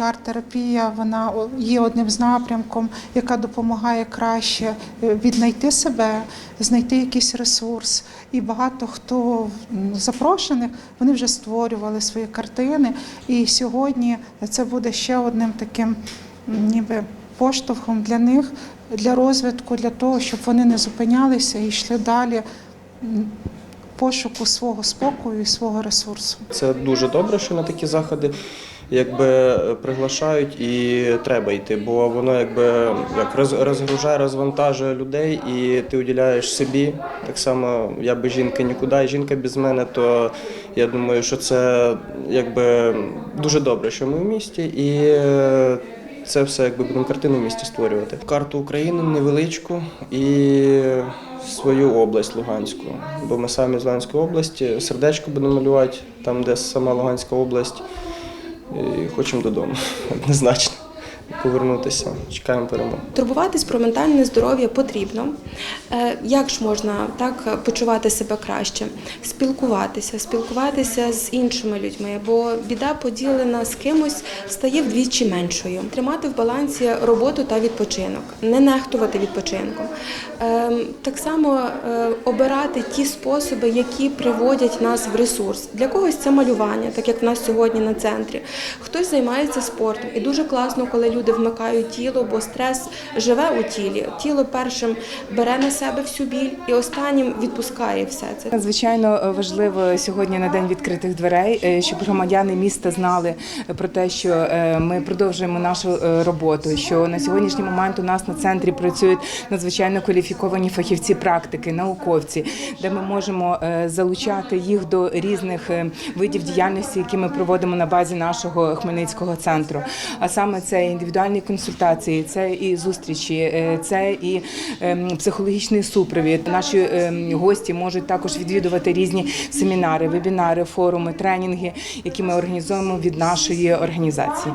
Арт-терапія вона є одним з напрямком, яка допомагає краще е, віднайти себе, знайти якийсь ресурс. І багато хто запрошених вони вже створювали свої картини. І сьогодні це буде ще одним таким ніби поштовхом для них для розвитку, для того, щоб вони не зупинялися і йшли далі пошуку свого спокою і свого ресурсу. Це дуже добре, що на такі заходи якби приглашають і треба йти, бо воно якби як розгружає, розвантажує людей, і ти уділяєш собі. Так само я без жінки нікуди, і жінка без мене, то я думаю, що це якби дуже добре, що ми в місті, і е, це все якби будемо картину в місті створювати. Карту України невеличку і свою область Луганську. Бо ми самі з Луганської області, сердечко будемо малювати там, де сама Луганська область. Хочемо додому, однозначно. Повернутися. Чекаємо перемоги. Турбуватись про ментальне здоров'я потрібно. Е, Як ж можна так почувати себе краще? Спілкуватися, спілкуватися з іншими людьми, бо біда поділена з кимось стає вдвічі меншою. Тримати в балансі роботу та відпочинок, не нехтувати відпочинком. Е, Так само е, обирати ті способи, які приводять нас в ресурс. Для когось це малювання, так як в нас сьогодні на центрі. Хтось займається спортом, і дуже класно, коли люди вмикають тіло, бо стрес живе у тілі. Тіло першим бере на себе всю біль і останнім відпускає все це. Надзвичайно е, важливо сьогодні на день відкритих дверей, е, щоб громадяни міста знали про те, що е, ми продовжуємо нашу е, роботу. Що на сьогоднішній момент у нас на центрі працюють надзвичайно кваліфіковані фахівці практики, науковці, де ми можемо е, залучати їх до різних е, видів діяльності, які ми проводимо на базі нашого Хмельницького центру. А саме це індивідуальні консультації, це і зустрічі, е, це і ем, психологічний супровід. Наші ем, гості можуть також відвідувати різні семінари, вебінари, форуми, тренінги, які ми організуємо від нашої організації.